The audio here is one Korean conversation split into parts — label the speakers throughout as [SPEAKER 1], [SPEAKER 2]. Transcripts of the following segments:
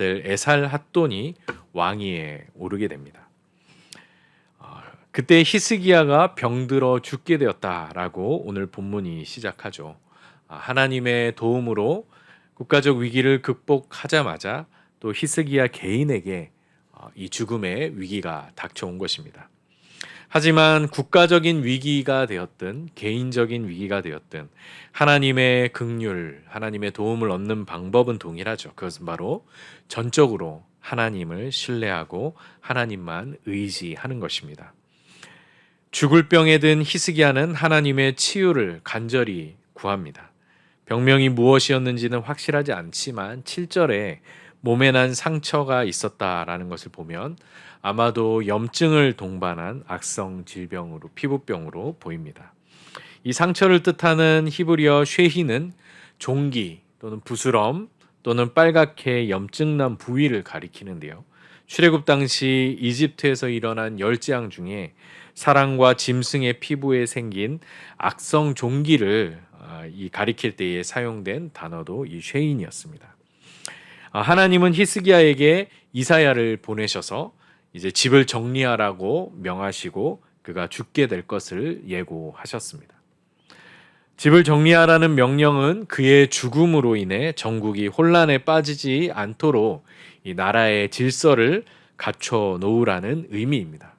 [SPEAKER 1] 아들 에살 핫돈이 왕위에 오르게 됩니다. 어, 그때 히스기야가 병들어 죽게 되었다라고 오늘 본문이 시작하죠. 아, 하나님의 도움으로 국가적 위기를 극복하자마자 또 히스기야 개인에게 어, 이 죽음의 위기가 닥쳐온 것입니다. 하지만 국가적인 위기가 되었든 개인적인 위기가 되었든 하나님의 긍휼, 하나님의 도움을 얻는 방법은 동일하죠. 그것은 바로 전적으로 하나님을 신뢰하고 하나님만 의지하는 것입니다. 죽을 병에 든 히스기야는 하나님의 치유를 간절히 구합니다. 병명이 무엇이었는지는 확실하지 않지만 7절에 몸에 난 상처가 있었다라는 것을 보면 아마도 염증을 동반한 악성 질병으로 피부병으로 보입니다. 이 상처를 뜻하는 히브리어 쉐히는 종기 또는 부스럼 또는 빨갛게 염증난 부위를 가리키는데요. 출애굽 당시 이집트에서 일어난 열재앙 중에 사람과 짐승의 피부에 생긴 악성 종기를 아, 이 가리킬 때에 사용된 단어도 이 쉐인이었습니다. 아, 하나님은 히스기야에게 이사야를 보내셔서 이제 집을 정리하라고 명하시고 그가 죽게 될 것을 예고하셨습니다. 집을 정리하라는 명령은 그의 죽음으로 인해 전국이 혼란에 빠지지 않도록 이 나라의 질서를 갖춰 놓으라는 의미입니다.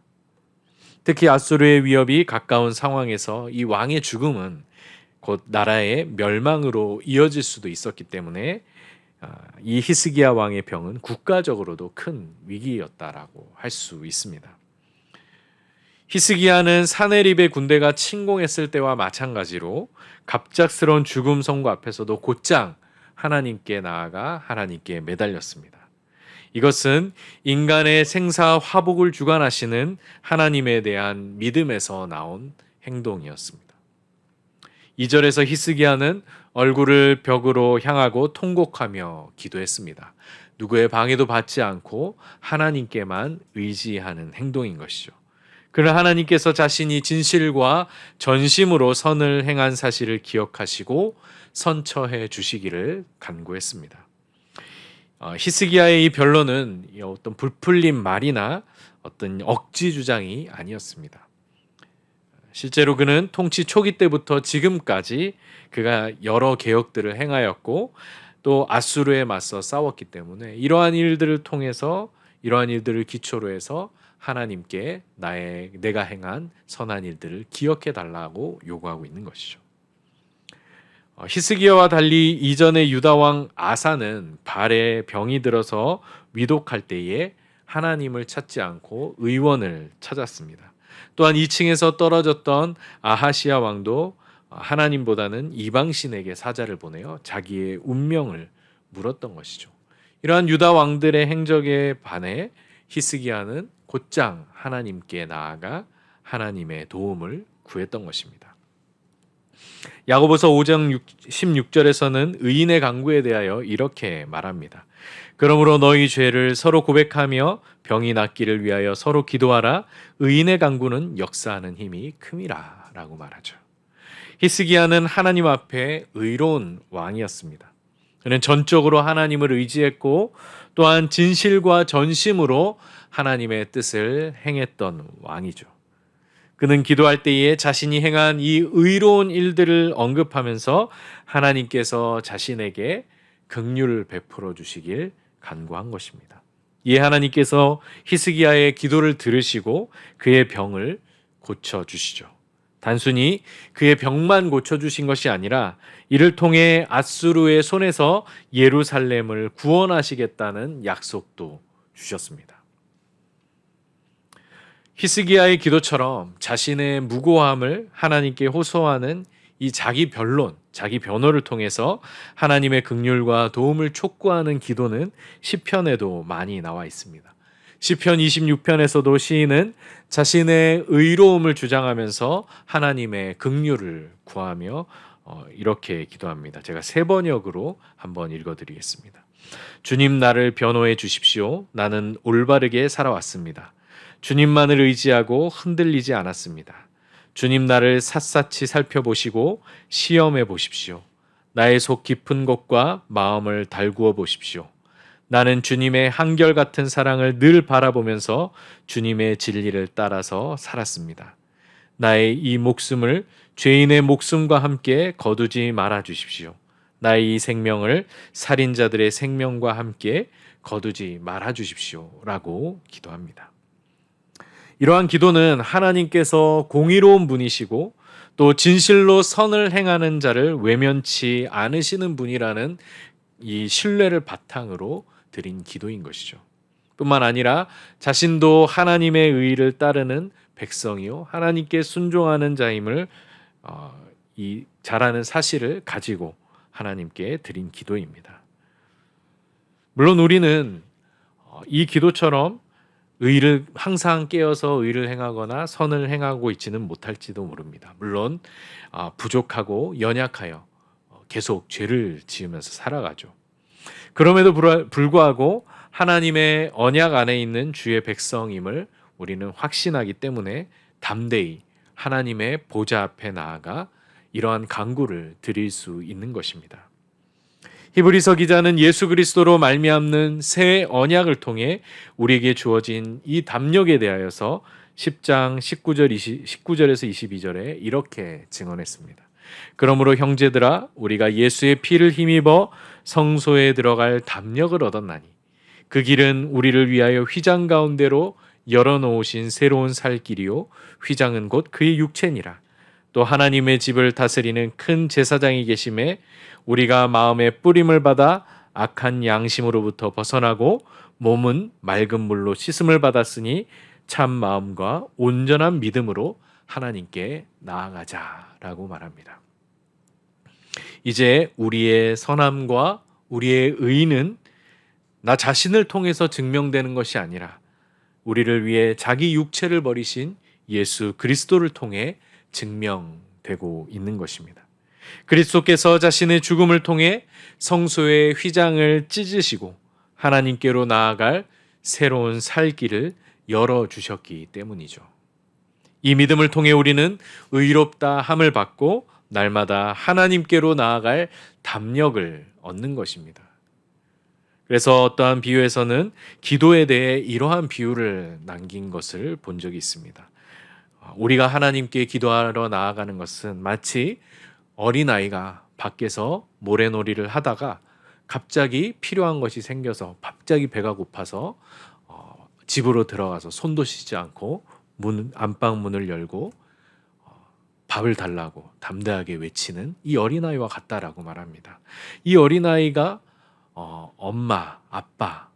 [SPEAKER 1] 특히 아수르의 위협이 가까운 상황에서 이 왕의 죽음은 곧 나라의 멸망으로 이어질 수도 있었기 때문에 아, 이 히스기야 왕의 병은 국가적으로도 큰 위기였다라고 할 수 있습니다. 히스기야는 사네립의 군대가 침공했을 때와 마찬가지로 갑작스러운 죽음 선고 앞에서도 곧장 하나님께 나아가 하나님께 매달렸습니다. 이것은 인간의 생사 화복을 주관하시는 하나님에 대한 믿음에서 나온 행동이었습니다. 2절에서 히스기야는 얼굴을 벽으로 향하고 통곡하며 기도했습니다. 누구의 방해도 받지 않고 하나님께만 의지하는 행동인 것이죠. 그러나 하나님께서 자신이 진실과 전심으로 선을 행한 사실을 기억하시고 선처해 주시기를 간구했습니다. 어, 히스기야의 이 변론은 어떤 불풀린 말이나 어떤 억지 주장이 아니었습니다. 실제로 그는 통치 초기 때부터 지금까지 그가 여러 개혁들을 행하였고 또 아수르에 맞서 싸웠기 때문에 이러한 일들을 통해서 이러한 일들을 기초로 해서 하나님께 나의 내가 행한 선한 일들을 기억해 달라고 요구하고 있는 것이죠. 어, 히스기야와 달리 이전의 유다 왕 아사는 발에 병이 들어서 위독할 때에 하나님을 찾지 않고 의원을 찾았습니다. 또한 2층에서 떨어졌던 아하시아 왕도 하나님보다는 이방신에게 사자를 보내어 자기의 운명을 물었던 것이죠. 이러한 유다 왕들의 행적에 반해 히스기야는 곧장 하나님께 나아가 하나님의 도움을 구했던 것입니다. 야고보서 5장 16절에서는 의인의 강구에 대하여 이렇게 말합니다. 그러므로 너희 죄를 서로 고백하며 병이 낫기를 위하여 서로 기도하라. 의인의 강구는 역사하는 힘이 큼이라라고 말하죠. 히스기야는 하나님 앞에 의로운 왕이었습니다. 그는 전적으로 하나님을 의지했고 또한 진실과 전심으로 하나님의 뜻을 행했던 왕이죠. 그는 기도할 때에 자신이 행한 이 의로운 일들을 언급하면서 하나님께서 자신에게 긍휼을 베풀어 주시길 간구한 것입니다. 이에 하나님께서 히스기야의 기도를 들으시고 그의 병을 고쳐 주시죠. 단순히 그의 병만 고쳐 주신 것이 아니라 이를 통해 아수르의 손에서 예루살렘을 구원하시겠다는 약속도 주셨습니다. 히스기야의 기도처럼 자신의 무고함을 하나님께 호소하는 이 자기 변론, 자기 변호를 통해서 하나님의 긍휼과 도움을 촉구하는 기도는 시편에도 많이 나와 있습니다. 시편 26편에서도 시인은 자신의 의로움을 주장하면서 하나님의 긍휼을 구하며 어, 이렇게 기도합니다. 제가 세 번역으로 한번 읽어드리겠습니다. 주님 나를 변호해 주십시오. 나는 올바르게 살아왔습니다. 주님만을 의지하고 흔들리지 않았습니다. 주님 나를 샅샅이 살펴보시고 시험해 보십시오. 나의 속 깊은 곳과 마음을 달구어 보십시오. 나는 주님의 한결같은 사랑을 늘 바라보면서 주님의 진리를 따라서 살았습니다. 나의 이 목숨을 죄인의 목숨과 함께 거두지 말아 주십시오. 나의 이 생명을 살인자들의 생명과 함께 거두지 말아 주십시오. 라고 기도합니다. 이러한 기도는 하나님께서 공의로운 분이시고 또 진실로 선을 행하는 자를 외면치 않으시는 분이라는 이 신뢰를 바탕으로 드린 기도인 것이죠. 뿐만 아니라 자신도 하나님의 의를 따르는 백성이요 하나님께 순종하는 자임을 어, 이 잘하는 사실을 가지고 하나님께 드린 기도입니다. 물론 우리는 어, 이 기도처럼 의를 항상 깨어서 의를 행하거나 선을 행하고 있지는 못할지도 모릅니다. 물론 아, 부족하고 연약하여 어, 계속 죄를 지으면서 살아가죠. 그럼에도 불구하고 하나님의 언약 안에 있는 주의 백성임을 우리는 확신하기 때문에 담대히 하나님의 보좌 앞에 나아가 이러한 강구를 드릴 수 있는 것입니다. 히브리서 기자는 예수 그리스도로 말미암는 새 언약을 통해 우리에게 주어진 이 담력에 대하여서 10장 19절 20, 19절에서 22절에 이렇게 증언했습니다. 그러므로 형제들아 우리가 예수의 피를 힘입어 성소에 들어갈 담력을 얻었나니 그 길은 우리를 위하여 휘장 가운데로 열어 놓으신 새로운 살 길이요 휘장은 곧 그의 육체니라 또 하나님의 집을 다스리는 큰 제사장이 계심에 우리가 마음의 뿌림을 받아 악한 양심으로부터 벗어나고 몸은 맑은 물로 씻음을 받았으니 참 마음과 온전한 믿음으로 하나님께 나아가자라고 말합니다. 이제 우리의 선함과 우리의 의는 나 자신을 통해서 증명되는 것이 아니라 우리를 위해 자기 육체를 버리신 예수 그리스도를 통해 증명되고 있는 것입니다. 그리스도께서 자신의 죽음을 통해 성소의 휘장을 찢으시고 하나님께로 나아갈 새로운 살 길을 열어 주셨기 때문이죠. 이 믿음을 통해 우리는 의롭다 함을 받고 날마다 하나님께로 나아갈 담력을 얻는 것입니다. 그래서 어떠한 비유에서는 기도에 대해 이러한 비유를 남긴 것을 본 적이 있습니다. 우리가 하나님께 기도하러 나아가는 것은 마치 어린아이가 밖에서 모래놀이를 하다가 갑자기 필요한 것이 생겨서 갑자기 배가 고파서 어, 집으로 들어가서 손도 씻지 않고 문 안방 문을 열고 어, 밥을 달라고 담대하게 외치는 이 어린아이와 같다라고 말합니다. 이 어린아이가 어, 엄마, 아빠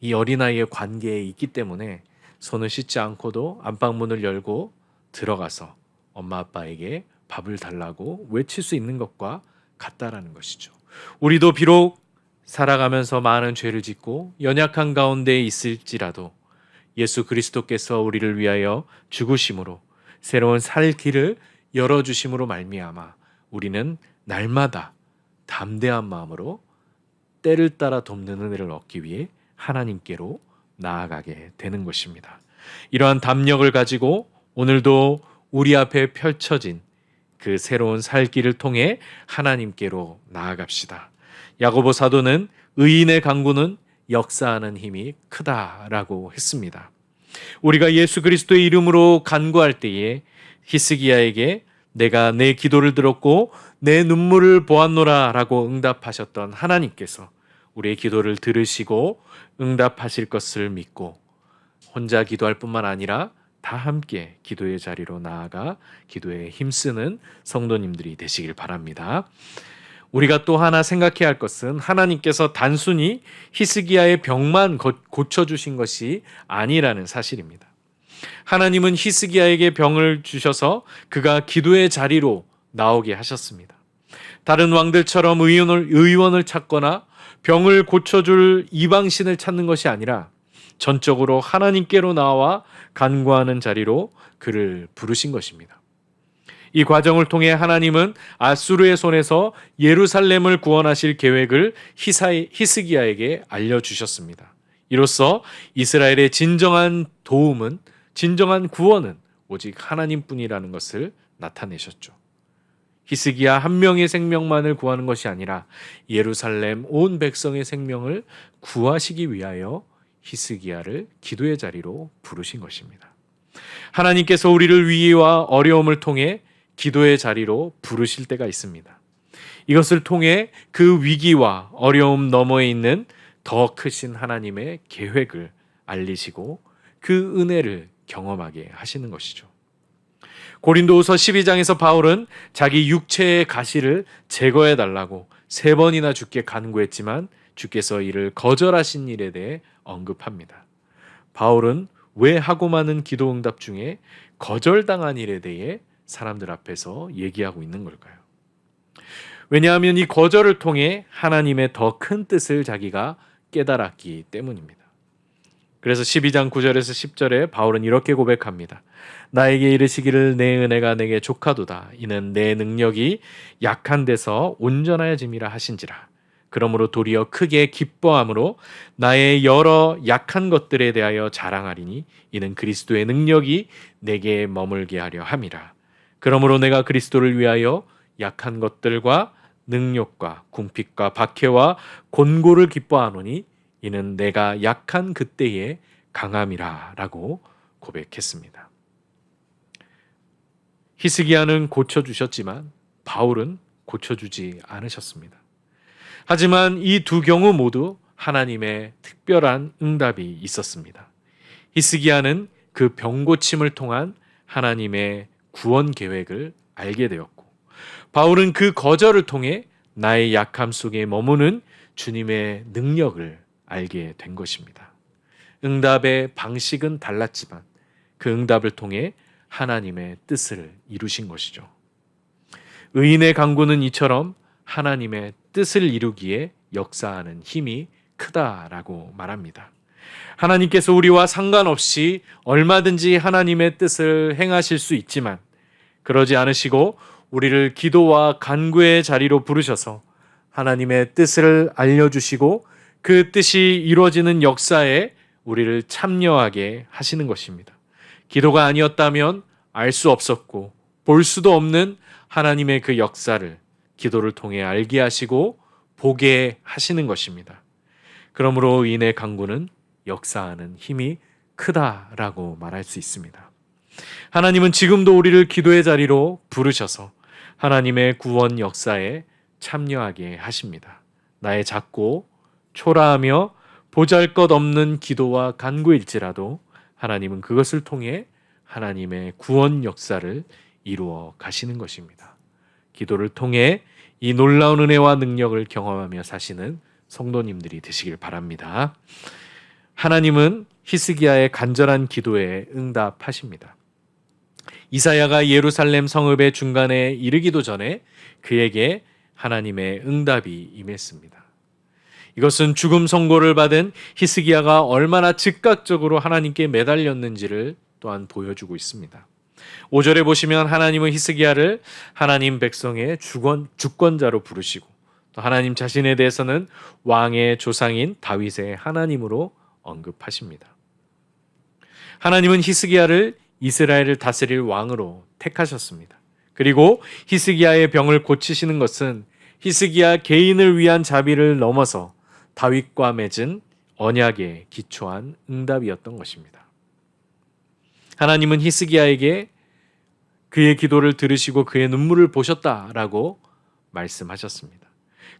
[SPEAKER 1] 이 어린아이의 관계에 있기 때문에 손을 씻지 않고도 안방 문을 열고 들어가서 엄마 아빠에게 밥을 달라고 외칠 수 있는 것과 같다라는 것이죠. 우리도 비록 살아가면서 많은 죄를 짓고 연약한 가운데 있을지라도 예수 그리스도께서 우리를 위하여 죽으심으로 새로운 살 길을 열어 주심으로 말미암아 우리는 날마다 담대한 마음으로 때를 따라 돕는 은혜를 얻기 위해 하나님께로 나아가게 되는 것입니다. 이러한 담력을 가지고 오늘도 우리 앞에 펼쳐진 그 새로운 살 길을 통해 하나님께로 나아갑시다. 야고보 사도는 의인의 강구는 역사하는 힘이 크다라고 했습니다. 우리가 예수 그리스도의 이름으로 간구할 때에 히스기야에게 내가 내 기도를 들었고 내 눈물을 보았노라라고 응답하셨던 하나님께서 우리의 기도를 들으시고 응답하실 것을 믿고 혼자 기도할 뿐만 아니라 다 함께 기도의 자리로 나아가 기도에 힘쓰는 성도님들이 되시길 바랍니다. 우리가 또 하나 생각해야 할 것은 하나님께서 단순히 히스기야의 병만 고쳐 주신 것이 아니라는 사실입니다. 하나님은 히스기야에게 병을 주셔서 그가 기도의 자리로 나오게 하셨습니다. 다른 왕들처럼 의원을, 의원을 찾거나 병을 고쳐줄 이방신을 찾는 것이 아니라 전적으로 하나님께로 나와 간구하는 자리로 그를 부르신 것입니다. 이 과정을 통해 하나님은 아수르의 손에서 예루살렘을 구원하실 계획을 히사이, 히스기야에게 알려주셨습니다. 이로써 이스라엘의 진정한 도움은 진정한 구원은 오직 하나님뿐이라는 것을 나타내셨죠. 히스기야 한 명의 생명만을 구하는 것이 아니라 예루살렘 온 백성의 생명을 구하시기 위하여 히스기야를 기도의 자리로 부르신 것입니다. 하나님께서 우리를 위기와 어려움을 통해 기도의 자리로 부르실 때가 있습니다. 이것을 통해 그 위기와 어려움 너머에 있는 더 크신 하나님의 계획을 알리시고 그 은혜를 경험하게 하시는 것이죠. 고린도후서 12장에서 바울은 자기 육체의 가시를 제거해 달라고 세 번이나 주께 간구했지만 주께서 이를 거절하신 일에 대해 언급합니다. 바울은 왜 하고 많은 기도 응답 중에 거절당한 일에 대해 사람들 앞에서 얘기하고 있는 걸까요? 왜냐하면 이 거절을 통해 하나님의 더 큰 뜻을 자기가 깨달았기 때문입니다. 그래서 12장 9절에서 10절에 바울은 이렇게 고백합니다. 나에게 이르시기를 내 은혜가 내게 족하도다. 이는 내 능력이 약한 데서 온전하여짐이라 하신지라. 그러므로 도리어 크게 기뻐함으로 나의 여러 약한 것들에 대하여 자랑하리니 이는 그리스도의 능력이 내게 머물게 하려 함이라. 그러므로 내가 그리스도를 위하여 약한 것들과 능력과 궁핍과 박해와 곤고를 기뻐하노니 이는 내가 약한 그때의 강함이라라고 고백했습니다. 히스기야는 고쳐 주셨지만 바울은 고쳐 주지 않으셨습니다. 하지만 이 두 경우 모두 하나님의 특별한 응답이 있었습니다. 히스기야는 그 병고침을 통한 하나님의 구원 계획을 알게 되었고 바울은 그 거절을 통해 나의 약함 속에 머무는 주님의 능력을 알게 된 것입니다. 응답의 방식은 달랐지만 그 응답을 통해 하나님의 뜻을 이루신 것이죠. 의인의 강구는 이처럼 하나님의 뜻을 이루기에 역사하는 힘이 크다라고 말합니다. 하나님께서 우리와 상관없이 얼마든지 하나님의 뜻을 행하실 수 있지만 그러지 않으시고 우리를 기도와 간구의 자리로 부르셔서 하나님의 뜻을 알려주시고 그 뜻이 이루어지는 역사에 우리를 참여하게 하시는 것입니다. 기도가 아니었다면 알 수 없었고 볼 수도 없는 하나님의 그 역사를 기도를 통해 알게 하시고 보게 하시는 것입니다. 그러므로 인의 강구는 역사하는 힘이 크다라고 말할 수 있습니다. 하나님은 지금도 우리를 기도의 자리로 부르셔서 하나님의 구원 역사에 참여하게 하십니다. 나의 작고 초라하며 보잘 것 없는 기도와 간구일지라도 하나님은 그것을 통해 하나님의 구원 역사를 이루어 가시는 것입니다. 기도를 통해 이 놀라운 은혜와 능력을 경험하며 사시는 성도님들이 되시길 바랍니다. 하나님은 히스기야의 간절한 기도에 응답하십니다. 이사야가 예루살렘 성읍의 중간에 이르기도 전에 그에게 하나님의 응답이 임했습니다. 이것은 죽음 선고를 받은 히스기야가 얼마나 즉각적으로 하나님께 매달렸는지를 또한 보여주고 있습니다. 5절에 보시면 하나님은 히스기야를 하나님 백성의 주권, 주권자로 부르시고 또 하나님 자신에 대해서는 왕의 조상인 다윗의 하나님으로 언급하십니다. 하나님은 히스기야를 이스라엘을 다스릴 왕으로 택하셨습니다. 그리고 히스기야의 병을 고치시는 것은 히스기야 개인을 위한 자비를 넘어서 다윗과 맺은 언약에 기초한 응답이었던 것입니다. 하나님은 히스기야에게 그의 기도를 들으시고 그의 눈물을 보셨다라고 말씀하셨습니다.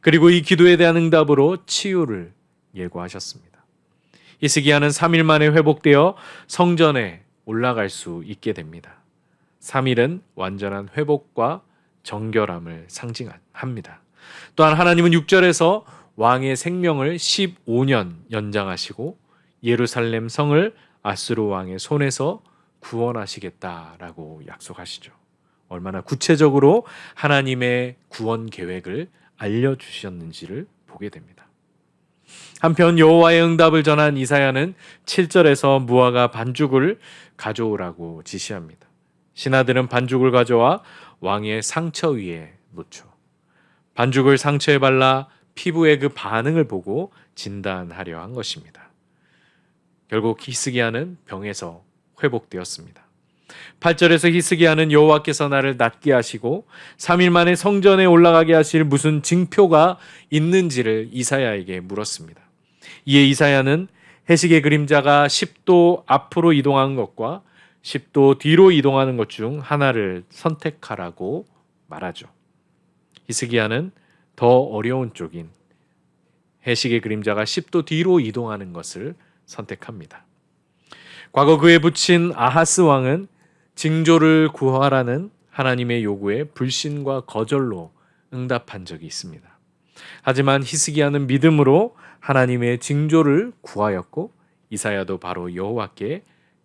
[SPEAKER 1] 그리고 이 기도에 대한 응답으로 치유를 예고하셨습니다. 히스기야는 3일 만에 회복되어 성전에 올라갈 수 있게 됩니다. 3일은 완전한 회복과 정결함을 상징합니다. 또한 하나님은 6절에서 왕의 생명을 15년 연장하시고 예루살렘 성을 아스로 왕의 손에서 구원하시겠다라고 약속하시죠. 얼마나 구체적으로 하나님의 구원 계획을 알려 주셨는지를 보게 됩니다. 한편 여호와의 응답을 전한 이사야는 7절에서 무화과 반죽을 가져오라고 지시합니다. 신하들은 반죽을 가져와 왕의 상처 위에 놓죠. 반죽을 상처에 발라 피부의 그 반응을 보고 진단하려 한 것입니다. 결국 히스기야는 병에서 회복되었습니다. 8절에서 히스기야는 여호와께서 나를 낫게 하시고 3일 만에 성전에 올라가게 하실 무슨 징표가 있는지를 이사야에게 물었습니다. 이에 이사야는 해식의 그림자가 10도 앞으로 이동하는 것과 10도 뒤로 이동하는 것 중 하나를 선택하라고 말하죠. 히스기야는 더 어려운 쪽인 해식의 그림자가 10도 뒤로 이동하는 것을 선택합니다. 과거 그에 붙인 아하스 왕은 징조를 구하라는 하나님의 요구에 불신과 거절로 응답한 적이 있습니다. 하지만 히스기야는 믿음으로 하나님의 징조를 구하였고 이사야도 바로 여호와께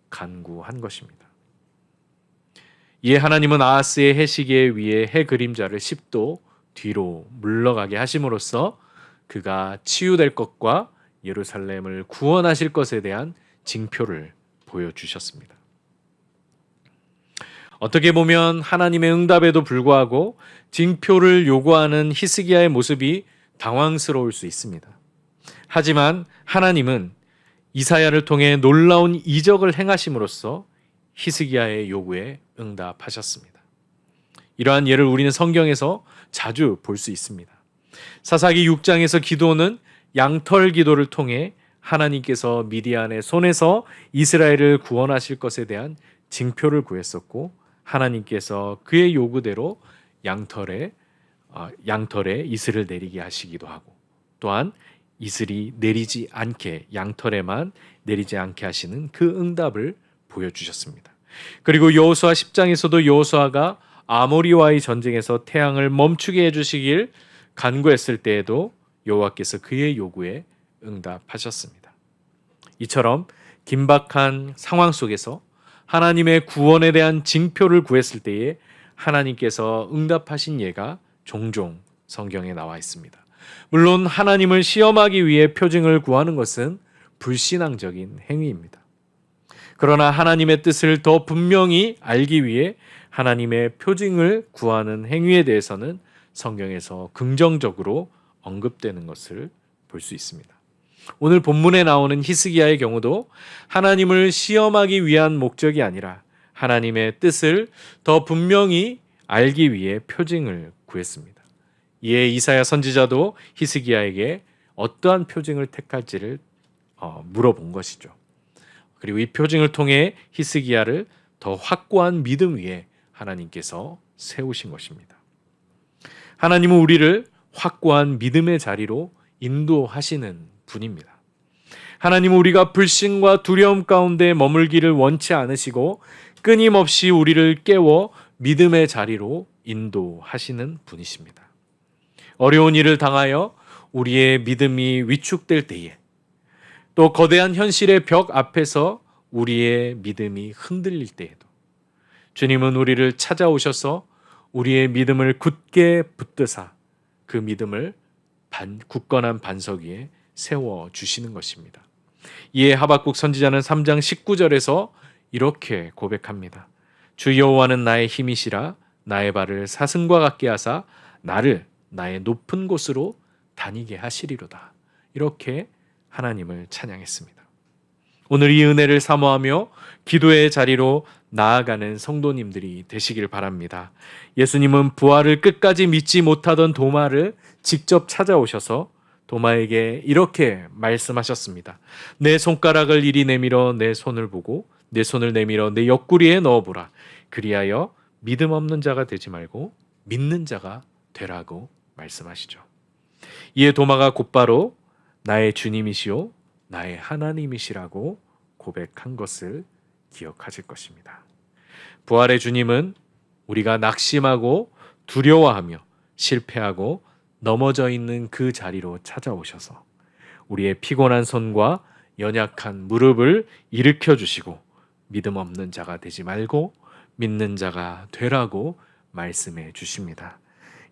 [SPEAKER 1] 간구한 것입니다. 이에 하나님은 아하스의 해시계 위에 해 그림자를 10도 뒤로 물러가게 하심으로써 그가 치유될 것과 예루살렘을 구원하실 것에 대한 징표를 보여주셨습니다. 어떻게 보면 하나님의 응답에도 불구하고 징표를 요구하는 히스기야의 모습이 당황스러울 수 있습니다. 하지만 하나님은 이사야를 통해 놀라운 이적을 행하심으로써 히스기야의 요구에 응답하셨습니다. 이러한 예를 우리는 성경에서 자주 볼 수 있습니다. 사사기 6장에서 기도는 양털 기도를 통해 하나님께서 미디안의 손에서 이스라엘을 구원하실 것에 대한 징표를 구했었고 하나님께서 그의 요구대로 양털에 어, 양털에 이슬을 내리게 하시기도 하고 또한 이슬이 내리지 않게 양털에만 내리지 않게 하시는 그 응답을 보여주셨습니다. 그리고 여호수아 10장에서도 여호수아가 아모리와의 전쟁에서 태양을 멈추게 해주시길 간구했을 때에도 여호와께서 그의 요구에 응답하셨습니다. 이처럼 긴박한 상황 속에서 하나님의 구원에 대한 징표를 구했을 때에 하나님께서 응답하신 예가 종종 성경에 나와 있습니다. 물론 하나님을 시험하기 위해 표징을 구하는 것은 불신앙적인 행위입니다. 그러나 하나님의 뜻을 더 분명히 알기 위해 하나님의 표징을 구하는 행위에 대해서는 성경에서 긍정적으로 언급되는 것을 볼 수 있습니다. 오늘 본문에 나오는 히스기야의 경우도 하나님을 시험하기 위한 목적이 아니라 하나님의 뜻을 더 분명히 알기 위해 표징을 구했습니다. 이에 이사야 선지자도 히스기야에게 어떠한 표징을 택할지를 어, 물어본 것이죠. 그리고 이 표징을 통해 히스기야를 더 확고한 믿음 위에 하나님께서 세우신 것입니다. 하나님은 우리를 확고한 믿음의 자리로 인도하시는 분입니다. 하나님은 우리가 불신과 두려움 가운데 머물기를 원치 않으시고 끊임없이 우리를 깨워 믿음의 자리로 인도하시는 분이십니다. 어려운 일을 당하여 우리의 믿음이 위축될 때에 또 거대한 현실의 벽 앞에서 우리의 믿음이 흔들릴 때에도 주님은 우리를 찾아오셔서 우리의 믿음을 굳게 붙드사 그 믿음을 반, 굳건한 반석 위에 세워 주시는 것입니다. 이에 하박국 선지자는 3장 19절에서 이렇게 고백합니다. 주 여호와는 나의 힘이시라 나의 발을 사슴과 같게 하사 나를 나의 높은 곳으로 다니게 하시리로다. 이렇게 하나님을 찬양했습니다. 오늘 이 은혜를 사모하며 기도의 자리로 나아가는 성도님들이 되시길 바랍니다. 예수님은 부활을 끝까지 믿지 못하던 도마를 직접 찾아오셔서 도마에게 이렇게 말씀하셨습니다. 내 손가락을 이리 내밀어 내 손을 보고 내 손을 내밀어 내 옆구리에 넣어보라. 그리하여 믿음 없는 자가 되지 말고 믿는 자가 되라고 말씀하시죠. 이에 도마가 곧바로 나의 주님이시오 나의 하나님이시라고 고백한 것을 기억하실 것입니다. 부활의 주님은 우리가 낙심하고 두려워하며 실패하고 넘어져 있는 그 자리로 찾아오셔서 우리의 피곤한 손과 연약한 무릎을 일으켜 주시고 믿음 없는 자가 되지 말고 믿는 자가 되라고 말씀해 주십니다.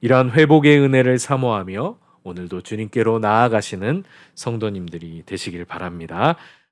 [SPEAKER 1] 이러한 회복의 은혜를 사모하며 오늘도 주님께로 나아가시는 성도님들이 되시길 바랍니다.